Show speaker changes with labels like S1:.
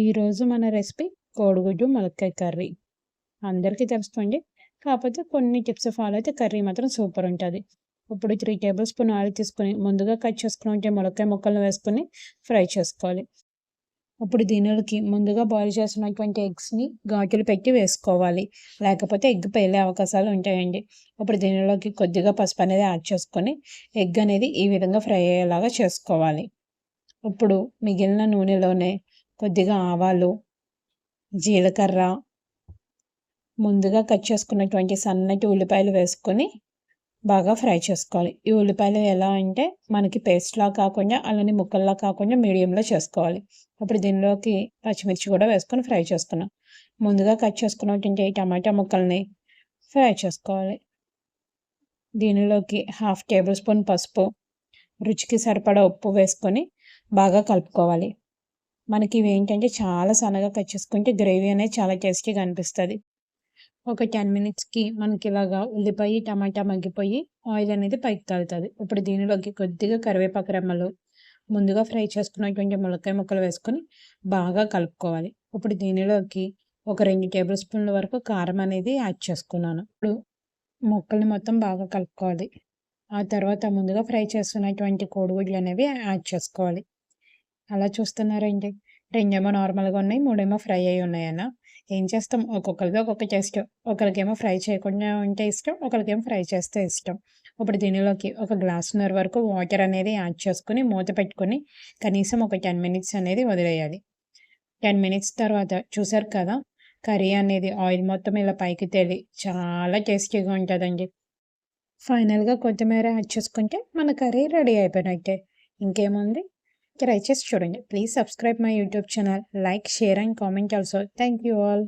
S1: ఈరోజు మన రెసిపీ కోడిగుడ్డు ములక్కాయ కర్రీ. అందరికీ తెలుస్తుంది కాకపోతే కొన్ని టిప్స్ ఫాలో అయితే కర్రీ మాత్రం సూపర్ ఉంటుంది. ఇప్పుడు త్రీ టేబుల్ స్పూన్ ఆయిల్ తీసుకొని ముందుగా కట్ చేసుకుని ఉంటే ములక్కాయ ముక్కలను వేసుకొని ఫ్రై చేసుకోవాలి. ఇప్పుడు దీనిలోకి ముందుగా బాయిల్ చేసినటువంటి ఎగ్స్ని ఘాటులు పెట్టి వేసుకోవాలి. లేకపోతే ఎగ్ పేలే అవకాశాలు ఉంటాయండి. ఇప్పుడు దీనిలోకి కొద్దిగా పసుపు అనేది యాడ్ చేసుకొని ఎగ్ అనేది ఈ విధంగా ఫ్రై అయ్యేలాగా చేసుకోవాలి. ఇప్పుడు మిగిలిన నూనెలోనే కొద్దిగా ఆవాలు జీలకర్ర ముందుగా కట్ చేసుకున్నటువంటి సన్నటి ఉల్లిపాయలు వేసుకొని బాగా ఫ్రై చేసుకోవాలి. ఈ ఉల్లిపాయలు ఎలా అంటే మనకి పేస్ట్లా కాకుండా అలానే ముక్కల్లా కాకుండా మీడియంలో చేసుకోవాలి. అప్పుడు దీనిలోకి పచ్చిమిర్చి కూడా వేసుకొని ఫ్రై చేసుకున్నాం. ముందుగా కట్ చేసుకున్నటువంటి టమాటా ముక్కల్ని ఫ్రై చేసుకోవాలి. దీనిలోకి హాఫ్ టేబుల్ స్పూన్ పసుపు రుచికి సరిపడా ఉప్పు వేసుకొని బాగా కలుపుకోవాలి. మనకి ఇవి ఏంటంటే చాలా సన్నగా కట్ చేసుకుంటే గ్రేవీ అనేది చాలా టేస్టీగా అనిపిస్తుంది ఒక టెన్ మినిట్స్కి మనకి ఇలాగా ఉల్లిపాయ టమాటా మగ్గిపోయి ఆయిల్ అనేది పైకి తాగుతుంది ఇప్పుడు దీనిలోకి కొద్దిగా కరివేపాకు రెమ్మలు ముందుగా ఫ్రై చేసుకున్నటువంటి ములక్కాయ ముక్కలు వేసుకొని బాగా కలుపుకోవాలి. ఇప్పుడు దీనిలోకి ఒక రెండు టేబుల్ స్పూన్ల వరకు కారం అనేది యాడ్ చేసుకున్నాను. ఇప్పుడు ముక్కల్ని మొత్తం బాగా కలుపుకోవాలి. ఆ తర్వాత ముందుగా ఫ్రై చేస్తున్నటువంటి కోడిగుడ్లు అనేవి యాడ్ చేసుకోవాలి. అలా చూస్తున్నారండి. రెండేమో నార్మల్గా ఉన్నాయి మూడేమో ఫ్రై అయి ఉన్నాయన్న. ఏం చేస్తాం? ఒక్కొక్కరికి ఒక్కొక్క టెస్ట్. ఒకరికేమో ఫ్రై చేయకుండా ఉంటే ఇష్టం ఒకరికేమో ఫ్రై చేస్తే ఇష్టం. ఇప్పుడు దీనిలోకి ఒక గ్లాసున్నర వరకు వాటర్ అనేది యాడ్ చేసుకుని మూత పెట్టుకొని కనీసం ఒక టెన్ మినిట్స్ అనేది వదిలేయాలి. టెన్ మినిట్స్ తర్వాత చూసారు కదా కర్రీ అనేది ఆయిల్ మొత్తం ఇలా పైకి తేలి చాలా టేస్టీగా ఉంటుందండి. ఫైనల్గా కొత్తిమీర యాడ్ చేసుకుంటే మన కర్రీ రెడీ అయిపోయినట్టే. ఇంకేముంది? ట్రై చేసి చూడండి please subscribe my YouTube channel like share and comment also thank you all